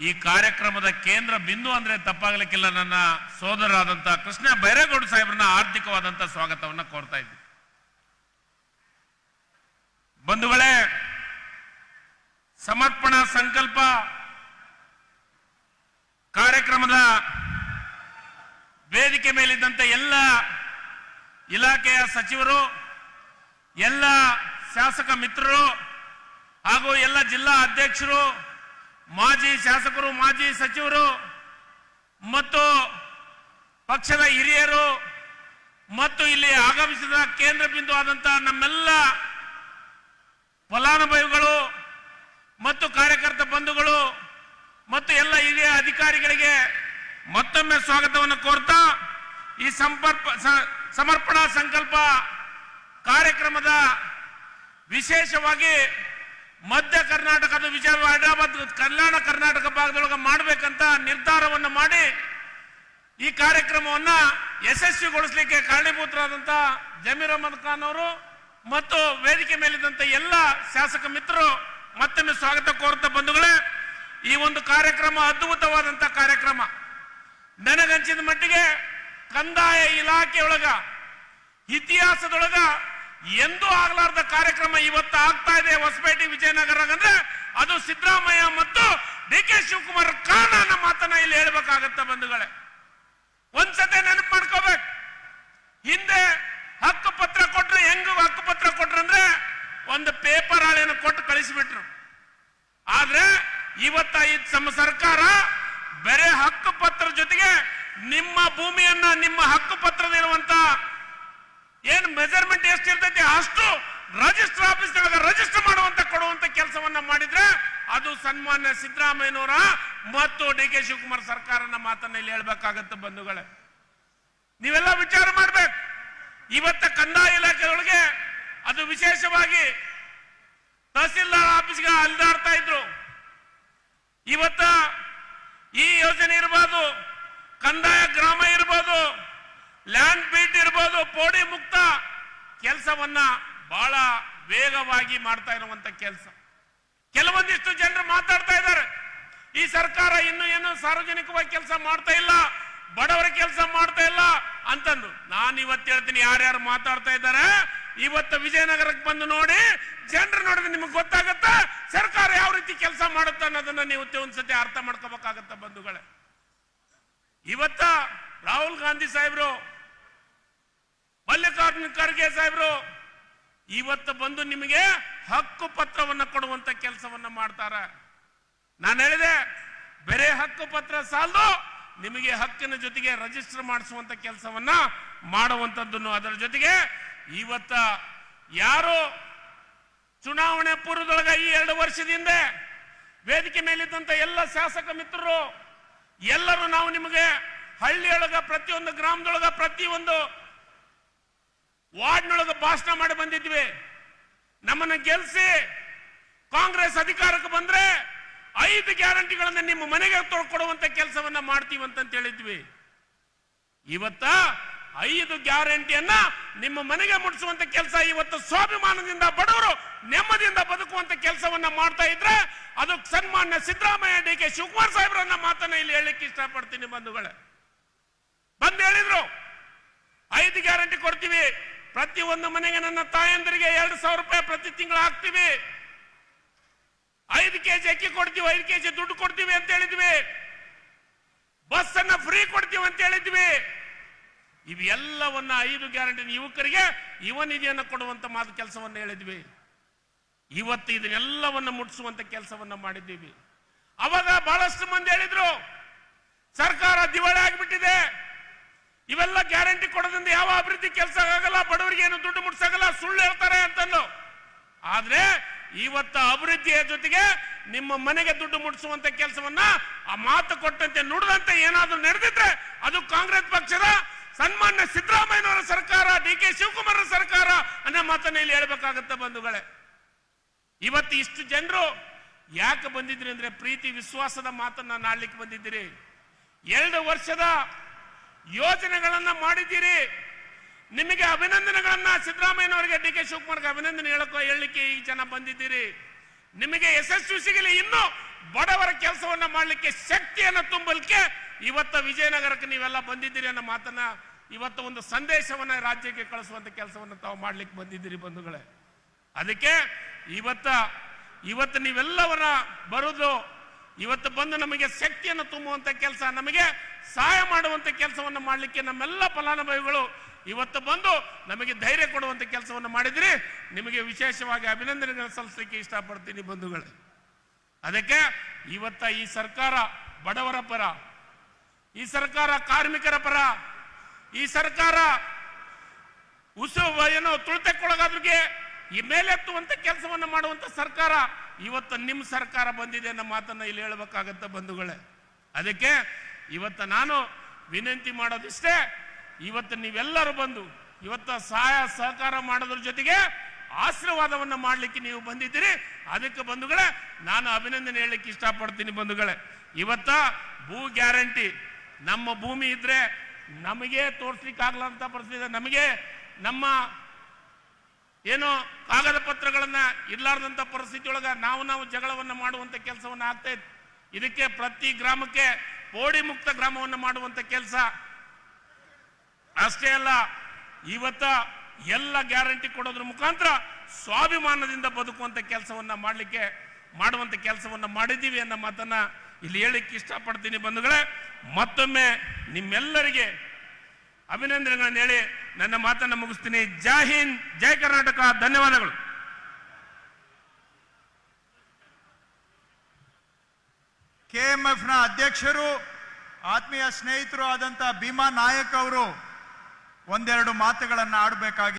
ಈ ಕಾರ್ಯಕ್ರಮದ ಕೇಂದ್ರ ಬಿಂದು ಅಂದ್ರೆ ತಪ್ಪಾಗಲಿಕ್ಕಿಲ್ಲ ನನ್ನ ಸೋದರರಾದಂತ ಕೃಷ್ಣ ಬೈರೇಗೌಡ ಸಾಹೇಬ್ರನ್ನ ಆರ್ಥಿಕವಾದಂತ ಸ್ವಾಗತವನ್ನ ಕೋರ್ತಾ ಇದ್ವಿ. ಬಂಧುಗಳೇ, ಸಮರ್ಪಣಾ ಸಂಕಲ್ಪ ಕಾರ್ಯಕ್ರಮದ ವೇದಿಕೆ ಮೇಲಿದ್ದಂತ ಎಲ್ಲ ಇಲಾಖೆಯ ಸಚಿವರು, ಎಲ್ಲ ಶಾಸಕ ಮಿತ್ರರು ಹಾಗೂ ಎಲ್ಲ ಜಿಲ್ಲಾ ಅಧ್ಯಕ್ಷರು ಮಾಜಿ ಶಾಸಕರು, ಮಾಜಿ ಸಚಿವರು ಮತ್ತು ಪಕ್ಷದ ಹಿರಿಯರು ಮತ್ತು ಇಲ್ಲಿ ಆಗಮಿಸಿದ ಕೇಂದ್ರ ಬಿಂದು ಆದಂತಹ ನಮ್ಮೆಲ್ಲ ಫಲಾನುಭವಿಗಳು ಮತ್ತು ಕಾರ್ಯಕರ್ತ ಬಂಧುಗಳು ಮತ್ತು ಎಲ್ಲ ಹಿರಿಯ ಅಧಿಕಾರಿಗಳಿಗೆ ಮತ್ತೊಮ್ಮೆ ಸ್ವಾಗತವನ್ನು ಕೋರ್ತಾ ಈ ಸಂಪರ್ಪ ಸಮರ್ಪಣಾ ಸಂಕಲ್ಪ ಕಾರ್ಯಕ್ರಮದ ವಿಶೇಷವಾಗಿ ಮಧ್ಯ ಕರ್ನಾಟಕದ ವಿಜಯ ಹೈದರಾಬಾದ್ ಕಲ್ಯಾಣ ಕರ್ನಾಟಕ ಭಾಗದೊಳಗೆ ಮಾಡಬೇಕಂತ ನಿರ್ಧಾರವನ್ನು ಮಾಡಿ ಈ ಕಾರ್ಯಕ್ರಮವನ್ನ ಯಶಸ್ವಿಗೊಳಿಸಲಿಕ್ಕೆ ಕಾರಣೀಭೂತರಾದಂತ ಜಮೀರ್ ಅಹಮದ್ ಖಾನ್ ಅವರು ಮತ್ತು ವೇದಿಕೆ ಮೇಲಿದ್ದಂಥ ಎಲ್ಲ ಶಾಸಕ ಮಿತ್ರರು ಮತ್ತೊಮ್ಮೆ ಸ್ವಾಗತ ಕೋರುತ್ತಾ ಬಂಧುಗಳೇ, ಈ ಒಂದು ಕಾರ್ಯಕ್ರಮ ಅದ್ಭುತವಾದಂಥ ಕಾರ್ಯಕ್ರಮ. ನನಗಂಚಿದ ಮಟ್ಟಿಗೆ ಕಂದಾಯ ಇಲಾಖೆಯೊಳಗ, ಇತಿಹಾಸದೊಳಗ ಎಂದೂ ಆಗಲಾರ್ದ ಕಾರ್ಯಕ್ರಮ ಇವತ್ತು ಆಗ್ತಾ ಇದೆ. ಹೊಸಪೇಟೆ ವಿಜಯನಗರ ಅಂದ್ರೆ ಅದು ಸಿದ್ದರಾಮಯ್ಯ ಮತ್ತು ಡಿ ಕೆ ಶಿವಕುಮಾರ್ ಕಾರಣ ನಮ್ಮ ಮಾತನ್ನ ಇಲ್ಲಿ ಹೇಳ್ಬೇಕಾಗತ್ತ ಬಂಧುಗಳೇ. ಒಂದ್ಸತಿ ನೆನಪು ಮಾಡ್ಕೋಬೇಕು. ಹಿಂದೆ ಹಕ್ಕು ಪತ್ರ ಕೊಟ್ರು, ಹೆಂಗ್ ಹಕ್ಕು ಪತ್ರ ಕೊಟ್ರು ಅಂದ್ರೆ ಒಂದು ಪೇಪರ್ ಹಾಳೆಯನ್ನು ಕೊಟ್ಟು ಕಳಿಸಿಬಿಟ್ರು. ಆದ್ರೆ ಇವತ್ತ ಈ ನಮ್ಮ ಸರ್ಕಾರ ಬೇರೆ ಹಕ್ಕು ಪತ್ರ ಜೊತೆಗೆ ನಿಮ್ಮ ಭೂಮಿಯನ್ನ ನಿಮ್ಮ ಹಕ್ಕು ಪತ್ರದಿರುವಂತ ಏನ್ ಮೆಜರ್ಮೆಂಟ್ ಎಷ್ಟು ಇರ್ತೈತಿ ಅಷ್ಟು ರಜಿಸ್ಟರ್ ಆಫೀಸ್ ರಜಿಸ್ಟರ್ ಮಾಡುವಂತ ಕೊಡುವಂತ ಕೆಲಸವನ್ನ ಮಾಡಿದ್ರೆ ಅದು ಸನ್ಮಾನ್ಯ ಸಿದ್ದರಾಮಯ್ಯನವರ ಮತ್ತು ಡಿ ಕೆ ಶಿವಕುಮಾರ್ ಸರ್ಕಾರನ ಮಾತನ್ನ ಇಲ್ಲಿ ಹೇಳ್ಬೇಕಾಗತ್ತೆ ಬಂಧುಗಳೇ. ನೀವೆಲ್ಲ ವಿಚಾರ ಮಾಡ್ಬೇಕು. ಇವತ್ತ ಕಂದಾಯ ಇಲಾಖೆಯೊಳಗೆ ಅದು ವಿಶೇಷವಾಗಿ ತಹಸೀಲ್ದಾರ್ ಆಫೀಸ್ಗೆ ಅಲ್ದಾಡ್ತಾ ಇದ್ರು. ಇವತ್ತ ಈ ಯೋಜನೆ ಇರ್ಬೋದು, ಕಂದಾಯ ಗ್ರಾಮ ಇರ್ಬೋದು ಲ್ಯಾಂಡ್ ಬೀಟ್ ಇರ್ಬೋದು, ಪೋಡಿ ಮುಕ್ತ ಕೆಲಸವನ್ನ ಬಹಳ ವೇಗವಾಗಿ ಮಾಡ್ತಾ ಇರುವಂತ ಕೆಲಸ. ಕೆಲವೊಂದಿಷ್ಟು ಜನರು ಮಾತಾಡ್ತಾ ಇದ್ದಾರೆ. ಈ ಸರ್ಕಾರ ಇನ್ನು ಏನು ಸಾರ್ವಜನಿಕವಾಗಿ ಕೆಲಸ ಮಾಡ್ತಾ ಇಲ್ಲ ಬಡವರ ಕೆಲಸ ಮಾಡ್ತಾ ಇಲ್ಲ ಅಂತಂದು ನಾನು ಇವತ್ತು ಹೇಳ್ತೀನಿ ಯಾರ್ಯಾರು ಮಾತಾಡ್ತಾ ಇದ್ದಾರೆ, ಇವತ್ತು ವಿಜಯನಗರಕ್ಕೆ ಬಂದು ನೋಡಿ ಜನರು ನೋಡಿದ್ರೆ ನಿಮಗೆ ಗೊತ್ತಾಗತ್ತೆ ಸರ್ಕಾರ ಯಾವ ರೀತಿ ಕೆಲಸ ಮಾಡುತ್ತೆ ಅನ್ನೋದನ್ನ ನೀವು ಒಂದ್ಸತಿ ಅರ್ಥ ಮಾಡ್ಕೋಬೇಕಾಗತ್ತ ಬಂಧುಗಳೇ. ಇವತ್ತ ರಾಹುಲ್ ಗಾಂಧಿ ಸಾಹೇಬ್ರು ಮಲ್ಲಿಕಾರ್ಜುನ ಖರ್ಗೆ ಸಾಹೇಬ್ರು, ಇವತ್ತು ಬಂದು ನಿಮಗೆ ಹಕ್ಕು ಪತ್ರವನ್ನು ಕೊಡುವಂತ ಕೆಲಸವನ್ನ ಮಾಡ್ತಾರ. ನಾನು ಹೇಳಿದೆ, ಬೇರೆ ಹಕ್ಕು ಪತ್ರ ಸಾಲದು, ನಿಮಗೆ ಹಕ್ಕಿನ ಜೊತೆಗೆ ರಿಜಿಸ್ಟರ್ ಮಾಡಿಸುವಂತ ಕೆಲಸವನ್ನ ಮಾಡುವಂತದ್ದನ್ನು ಅದರ ಜೊತೆಗೆ ಇವತ್ತ ಯಾರು ಚುನಾವಣೆ ಪೂರ್ವದೊಳಗ ಈ ಎರಡು ವರ್ಷದಿಂದ ವೇದಿಕೆ ಮೇಲಿದ್ದಂತ ಎಲ್ಲ ಶಾಸಕ ಮಿತ್ರರು, ಎಲ್ಲರೂ ನಾವು ನಿಮಗೆ ಹಳ್ಳಿಯೊಳಗ ಪ್ರತಿಯೊಂದು ಗ್ರಾಮದೊಳಗ ಪ್ರತಿಯೊಂದು ವಾರ್ಡ್ನೊಳಗ ಭಾಷಣ ಮಾಡಿ ಬಂದಿದ್ವಿ. ನಮ್ಮನ್ನ ಗೆಲ್ಸಿ ಕಾಂಗ್ರೆಸ್ ಅಧಿಕಾರಕ್ಕೆ ಬಂದ್ರೆ ಐದು ಗ್ಯಾರಂಟಿಗಳನ್ನು ನಿಮ್ಮ ಮನೆಗೆ ತೊಳ್ಕೊಡುವಂಥ ಕೊಡುವಂತ ಕೆಲಸವನ್ನ ಮಾಡ್ತೀವಿ ಅಂತ ಹೇಳಿದ್ವಿ ಇವತ್ತ ಐದು ಗ್ಯಾರಂಟಿಯನ್ನ ನಿಮ್ಮ ಮನೆಗೆ ಮುಟ್ಟಿಸುವಂತ ಕೆಲಸ ಇವತ್ತು ಸ್ವಾಭಿಮಾನದಿಂದ ಬಡವರು ನೆಮ್ಮದಿಯಿಂದ ಬದುಕುವಂತ ಕೆಲಸವನ್ನ ಮಾಡ್ತಾ ಇದ್ರೆ ಅದು ಸನ್ಮಾನ್ಯ ಸಿದ್ದರಾಮಯ್ಯ ಡಿ ಕೆ ಶಿವಕುಮಾರ್ ಸಾಹೇಬ್ರನ್ನ ಮಾತನ್ನ ಇಲ್ಲಿ ಹೇಳಲಿಕ್ಕೆ ಇಷ್ಟಪಡ್ತೀನಿ ಬಂಧುಗಳೇ. ಬಂದು ಹೇಳಿದ್ರು. ಐದು ಗ್ಯಾರಂಟಿ ಕೊಡ್ತೀವಿ. ಪ್ರತಿ ಒಂದು ಮನೆಗೆ ನನ್ನ ತಾಯಂದರಿಗೆ ಎರಡು ಸಾವಿರ ರೂಪಾಯಿ ಪ್ರತಿ ತಿಂಗಳು ಹಾಕ್ತೀವಿ. ಐದು ಕೆಜಿ ಅಕ್ಕಿ ಕೊಡ್ತೀವಿ, ಐದು ಕೆಜಿ ದುಡ್ಡು ಕೊಡ್ತೀವಿ ಅಂತ ಹೇಳಿದ್ವಿ. ಬಸ್ ಅನ್ನ ಫ್ರೀ ಕೊಡ್ತೀವಿ ಅಂತ ಹೇಳಿದ್ವಿ. ಇವೆಲ್ಲವನ್ನ ಐದು ಗ್ಯಾರಂಟಿ ಯುವಕರಿಗೆ ಯುವ ನಿಧಿಯನ್ನು ಕೊಡುವಂತ ಮಾತು ಕೆಲಸವನ್ನ ಹೇಳಿದ್ವಿ. ಇವತ್ತು ಇದನ್ನೆಲ್ಲವನ್ನ ಮುಟ್ಟಿಸುವಂತ ಕೆಲಸವನ್ನ ಮಾಡಿದ್ದೀವಿ. ಅವಾಗ ಬಹಳಷ್ಟು ಮಂದಿ ಹೇಳಿದ್ರು, ಸರ್ಕಾರ ದಿವಾಳಿ ಆಗಿಬಿಟ್ಟಿದೆ. ಇವೆಲ್ಲ ಗ್ಯಾರಂಟಿ ಕೊಡೋದ್ರಿಂದ ಯಾವ ಅಭಿವೃದ್ಧಿ ಕೆಲಸ ಆಗಲ್ಲ, ಬಡವರಿಗೆ ಏನು ದುಡ್ಡು ಮುಟ್ಸಾಗಲ್ಲ, ಸುಳ್ಳು ಹೇಳ್ತಾರೆ ಅಂತಂದು ಆದ್ರೆ ಇವತ್ತ ಅಭಿವೃದ್ಧಿಯ ಜೊತೆಗೆ ನಿಮ್ಮ ಮನೆಗೆ ದುಡ್ಡು ಮುಟ್ಸುವಂತ ಕೆಲಸವನ್ನ ಆ ಮಾತು ಕೊಟ್ಟಂತೆ ನುಡಿದಂತೆ ಏನಾದ್ರೂ ನಡೆದಿದ್ರೆ ಅದು ಕಾಂಗ್ರೆಸ್ ಪಕ್ಷದ ಸನ್ಮಾನ್ಯ ಸಿದ್ದರಾಮಯ್ಯನವರ ಸರ್ಕಾರ, ಡಿ ಕೆ ಶಿವಕುಮಾರ್ ಸರ್ಕಾರ ಅನ್ನೋ ಮಾತನ್ನ ಇಲ್ಲಿ ಹೇಳ್ಬೇಕಾಗತ್ತೆ ಬಂಧುಗಳೇ. ಇವತ್ತು ಇಷ್ಟು ಜನರು ಯಾಕೆ ಬಂದಿದ್ರಿ ಅಂದ್ರೆ ಪ್ರೀತಿ, ವಿಶ್ವಾಸದ ಮಾತನ್ನ ನಾಡ್ಲಿಕ್ಕೆ ಬಂದಿದ್ದೀರಿ. ಎರಡು ವರ್ಷದ ಯೋಜನೆಗಳನ್ನ ಮಾಡಿದ್ದೀರಿ. ನಿಮಗೆ ಅಭಿನಂದನೆಗಳನ್ನ ಸಿದ್ದರಾಮಯ್ಯನವರಿಗೆ ಡಿ ಕೆ ಶಿವಕುಮಾರ್ಗೆ ಅಭಿನಂದನೆ ಹೇಳಕ್ಕೆ ಹೇಳಲಿಕ್ಕೆ ಈ ಜನ ಬಂದಿದ್ದೀರಿ. ನಿಮಗೆ ಯಶಸ್ವಿ ಸಿಗಲಿ. ಇನ್ನೂ ಬಡವರ ಕೆಲಸವನ್ನ ಮಾಡಲಿಕ್ಕೆ ಶಕ್ತಿಯನ್ನು ತುಂಬಲಿಕ್ಕೆ ಇವತ್ತ ವಿಜಯನಗರಕ್ಕೆ ನೀವೆಲ್ಲ ಬಂದಿದ್ದೀರಿ ಅನ್ನೋ ಮಾತನ್ನ ಇವತ್ತು ಒಂದು ಸಂದೇಶವನ್ನ ರಾಜ್ಯಕ್ಕೆ ಕಳಿಸುವಂತ ಕೆಲಸವನ್ನು ತಾವು ಮಾಡ್ಲಿಕ್ಕೆ ಬಂದಿದ್ದೀರಿ ಬಂಧುಗಳೇ. ಅದಕ್ಕೆ ಇವತ್ತ, ಇವತ್ತು ನೀವೆಲ್ಲವರ ಬರುವುದು ಇವತ್ತು ಬಂದು ನಮಗೆ ಶಕ್ತಿಯನ್ನು ತುಂಬುವಂತ ಕೆಲಸ, ನಮಗೆ ಸಹಾಯ ಮಾಡುವಂತ ಕೆಲಸವನ್ನು ಮಾಡಲಿಕ್ಕೆ ನಮ್ಮೆಲ್ಲ ಫಲಾನುಭವಿಗಳು ಇವತ್ತು ಬಂದು ನಮಗೆ ಧೈರ್ಯ ಕೊಡುವಂತ ಕೆಲಸವನ್ನು ಮಾಡಿದ್ರಿ. ನಿಮಗೆ ವಿಶೇಷವಾಗಿ ಅಭಿನಂದನೆಗಳನ್ನು ಸಲ್ಲಿಸಲಿಕ್ಕೆ ಇಷ್ಟಪಡ್ತೀನಿ ಬಂಧುಗಳೇ. ಅದಕ್ಕೆ ಇವತ್ತ ಈ ಸರ್ಕಾರ ಬಡವರ ಪರ, ಈ ಸರ್ಕಾರ ಕಾರ್ಮಿಕರ ಪರ, ಈ ಸರ್ಕಾರ ಉಸು ಏನೋ ತುಳಿತಕ್ಕೊಳಗಾದ್ರಿಗೆ ಈ ಮೇಲೆತ್ತುವಂತ ಕೆಲಸವನ್ನು ಮಾಡುವಂತ ಸರ್ಕಾರ ಇವತ್ತು ನಿಮ್ಮ ಸರ್ಕಾರ ಬಂದಿದೆ ಅನ್ನೋ ಮಾತನ್ನು ಇಲ್ಲಿ ಹೇಳಬೇಕಾಗತ್ತೆ ಬಂಧುಗಳೇ. ಅದಕ್ಕೆ ಇವತ್ತು ನಾನು ವಿನಂತಿ ಮಾಡೋದಿಷ್ಟೇ, ಇವತ್ತು ನೀವೆಲ್ಲರೂ ಬಂದು ಇವತ್ತು ಸಹಾಯ ಸಹಕಾರ ಮಾಡೋದ್ರ ಜೊತೆಗೆ ಆಶೀರ್ವಾದವನ್ನು ಮಾಡಲಿಕ್ಕೆ ನೀವು ಬಂದಿದ್ದೀರಿ. ಅದಕ್ಕೆ ಬಂಧುಗಳೇ, ನಾನು ಅಭಿನಂದನೆ ಹೇಳಲಿಕ್ಕೆ ಇಷ್ಟಪಡ್ತೀನಿ ಬಂಧುಗಳೇ. ಇವತ್ತ ಭೂ ಗ್ಯಾರಂಟಿ, ನಮ್ಮ ಭೂಮಿ ಇದ್ರೆ ನಮಗೆ ತೋರ್ಸ್ಲಿಕ್ಕೆ ಆಗ್ಲಂತ ಪರಿಸ್ಥಿತಿ ನಮಗೆ ನಮ್ಮ ಏನು ಕಾಗದ ಪತ್ರಗಳನ್ನ ಪರಿಸ್ಥಿತಿ ಒಳಗ ನಾವು ನಾವು ಜಗಳವನ್ನ ಮಾಡುವಂತ ಕೆಲಸವನ್ನ ಆಗ್ತಾ ಇತ್ತು. ಇದಕ್ಕೆ ಪ್ರತಿ ಗ್ರಾಮಕ್ಕೆ ಪೋಡಿ ಮುಕ್ತ ಗ್ರಾಮವನ್ನ ಮಾಡುವಂತ ಕೆಲಸ. ಅಷ್ಟೇ ಅಲ್ಲ, ಇವತ್ತ ಎಲ್ಲ ಗ್ಯಾರಂಟಿ ಕೊಡೋದ್ರ ಮುಖಾಂತರ ಸ್ವಾಭಿಮಾನದಿಂದ ಬದುಕುವಂಥ ಕೆಲಸವನ್ನ ಮಾಡಲಿಕ್ಕೆ, ಮಾಡುವಂತ ಕೆಲಸವನ್ನ ಮಾಡಿದ್ದೀವಿ ಅನ್ನೋ ಮಾತನ್ನ ಇಲ್ಲಿ ಹೇಳಿಕ್ಕೆ ಇಷ್ಟಪಡ್ತೀನಿ ಬಂಧುಗಳೇ. ಮತ್ತೊಮ್ಮೆ ನಿಮ್ಮೆಲ್ಲರಿಗೆ ಅಭಿನಂದನೆಗಳನ್ನು ಹೇಳಿ ನನ್ನ ಮಾತನ್ನು ಮುಗಿಸ್ತೀನಿ. ಜೈ ಹಿಂದ್, ಜೈ ಕರ್ನಾಟಕ. ಧನ್ಯವಾದಗಳು. ಕೆಎಂಎಫ್ನ ಅಧ್ಯಕ್ಷರು, ಆತ್ಮೀಯ ಸ್ನೇಹಿತರು ಆದಂತ ಭೀಮಾ ನಾಯಕ್ ಅವರು ಒಂದೆರಡು ಮಾತುಗಳನ್ನು ಆಡಬೇಕಾಗಿ